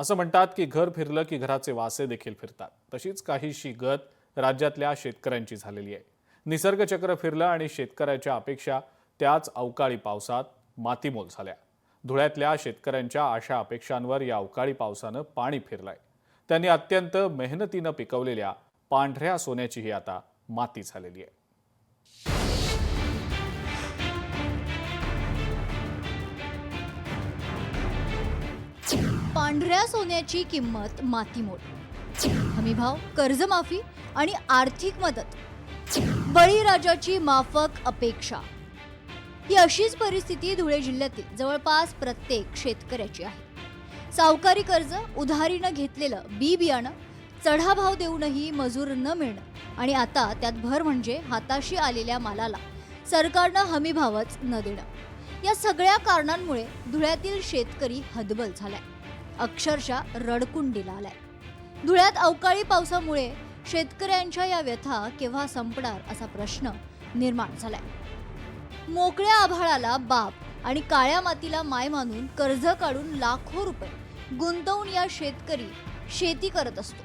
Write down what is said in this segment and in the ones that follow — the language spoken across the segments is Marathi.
असं म्हणतात की घर फिरलं की घराचे वासे देखील फिरतात. तशीच काहीशी गत राज्यातल्या शेतकऱ्यांची झालेली आहे. निसर्गचक्र फिरलं आणि शेतकऱ्याच्या अपेक्षा त्याच अवकाळी पावसात मातीमोल झाल्या. धुळ्यातल्या शेतकऱ्यांच्या आशा अपेक्षांवर या अवकाळी पावसानं पाणी फिरलंय. त्यांनी अत्यंत मेहनतीनं पिकवलेल्या पांढऱ्या सोन्याचीही आता माती झालेली आहे. पांढऱ्या सोन्याची किंमत मातीमोल. हमीभाव कर्जमाफी आणि आर्थिक मदत. बळीराजाची माफक अपेक्षा. ही अशीच परिस्थिती धुळे जिल्ह्यातील जवळपास प्रत्येक शेतकऱ्याची आहे. सावकारी कर्ज उधारीनं घेतलेलं बी बियाणं चढा भाव देऊनही मजूर न मिळणं आणि आता त्यात भर म्हणजे हाताशी आलेल्या मालाला सरकारनं हमीभावच न देणं. या सगळ्या कारणांमुळे धुळ्यातील शेतकरी हदबल झालाय. अक्षरशः रडकुंडीला आलाय. धुळ्यात अवकाळी पावसामुळे शेतकऱ्यांच्या या व्यथा केव्हा संपणार असा प्रश्न निर्माण झालाय. मोकळ्या आभाळाला बाप आणि काळ्या मातीला माय मानून कर्ज काढून लाखो रुपये गुंतवून या शेतकरी शेती करत असतो.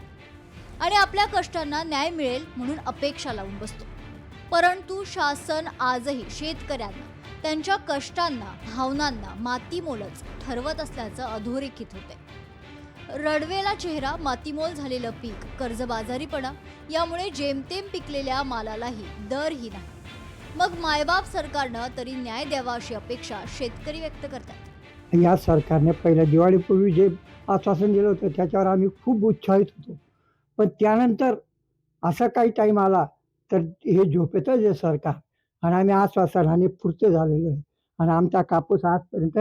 आणि आपल्या कष्टांना न्याय मिळेल म्हणून अपेक्षा लावून बसतो. परंतु शासन आजही शेतकऱ्यांना त्यांच्या कष्टांना भावनांना मातीमोलच ठरवत असल्याचं अधोरेखित होते. रडवेला चेहरा मातीमोल झालेलं पीक कर्जबाजारीपणा यामुळे जेमतेम पिकलेल्या मालालाही दरही नाही. मग मायबाप सरकारनं तरी न्याय द्यावा अशी अपेक्षा शेतकरी व्यक्त करतात. या सरकारने पहिल्या दिवाळीपूर्वी जे आश्वासन दिलं होतं त्याच्यावर आम्ही खूप उत्साहित होतो. पण त्यानंतर असा काही टाईम आला तर हे झोपेतच आहे सरकार आणि आम्ही आश्वासनाने पुरते झालेलो आहे. आणि आमचा कापूस आजपर्यंत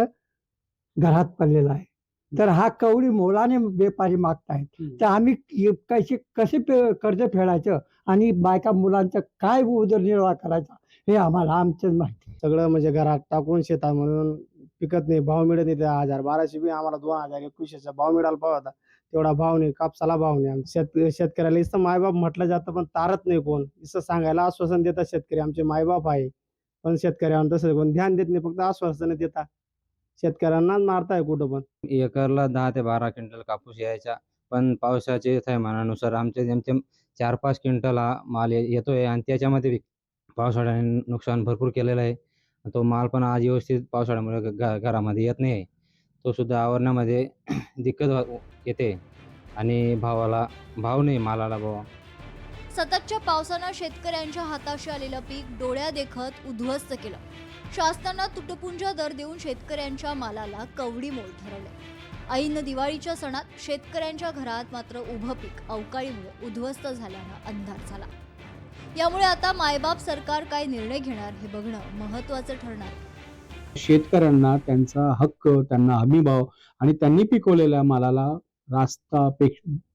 घरात पडलेला आहे. तर हा कवडी मोलाने व्यापारी मागतायत. तर आम्ही कसे कसे कर्ज फेडायचं आणि बायका मुलांचं काय उदरनिर्वाह करायचा हे आम्हाला आमचं माहिती. सगळं म्हणजे घरात टाकून शेतात म्हणून पिकत नाही भाव मिळत नाही. त्या हजार बाराशे बी आम्हाला दोन हजार एकवीसशेचा भाव मिळाला पाहिजे होता. तेवढा भाव नाही कापसाला भाव नाही. शेत शेतकऱ्याला इथं मायबाप म्हटलं जातं पण तारत नाही कोण. इथं सांगायला आश्वासन देतात शेतकरी आमचे मायबाप आहे. पण शेतकऱ्यांना तसं कोण ध्यान देत नाही फक्त आश्वासन देतात. शेतकऱ्यांनाच मारताय कुठं पण. एकरला दहा ते बारा क्विंटल कापूस यायचा पण पावसाचे थैमानानुसार आमचे जेमतेम चार पाच क्विंटल हा माल येतोय आणि त्याच्यामध्ये पावसाळ्याने नुकसान भरपूर केलेलं आहे. तो माल पण आज व्यवस्थित पावसाळ्यामुळे घरामध्ये येत नाही. तो सुद्धा आवरण्यामध्ये दिक्कत येते आणि भावाला भाव नाही मालाला भाव. सततच्या पावसानं शेतकऱ्यांच्या हाताशी आलेलं पीक डोळ्या देखत उद्ध्वस्त केलं. शासनानं तुटपुंजा दर देऊन शेतकऱ्यांच्या मालाला कवडी मोल ठरवले ऐन दिवाळीच्या सणात शेतकऱ्यांच्या घरात मात्र उभं पीक अवकाळीमुळे उद्ध्वस्त झाल्यानं अंधार झाला. यामुळे आता मायबाप सरकार काय निर्णय घेणार हे बघणं महत्वाचं ठरणार. आहे. शेतकऱ्यांना त्यांचा हक्क त्यांना हमीभाव आणि त्यांनी पिकवलेल्या मालाला रास्ता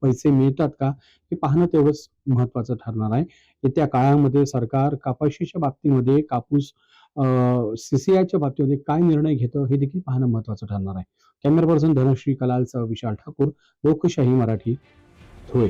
पैसे मिळतात का हे पाहणं तेवढंच महत्वाचं ठरणार आहे. येत्या काळामध्ये सरकार कपाशीच्या बाबतीमध्ये कापूस सीसीआयच्या बाबतीमध्ये काय निर्णय घेतं हे देखील पाहणं महत्वाचं ठरणार आहे. कॅमेरा पर्सन धनश्री कलालचा विशाल ठाकूर लोकशाही मराठी धुळे.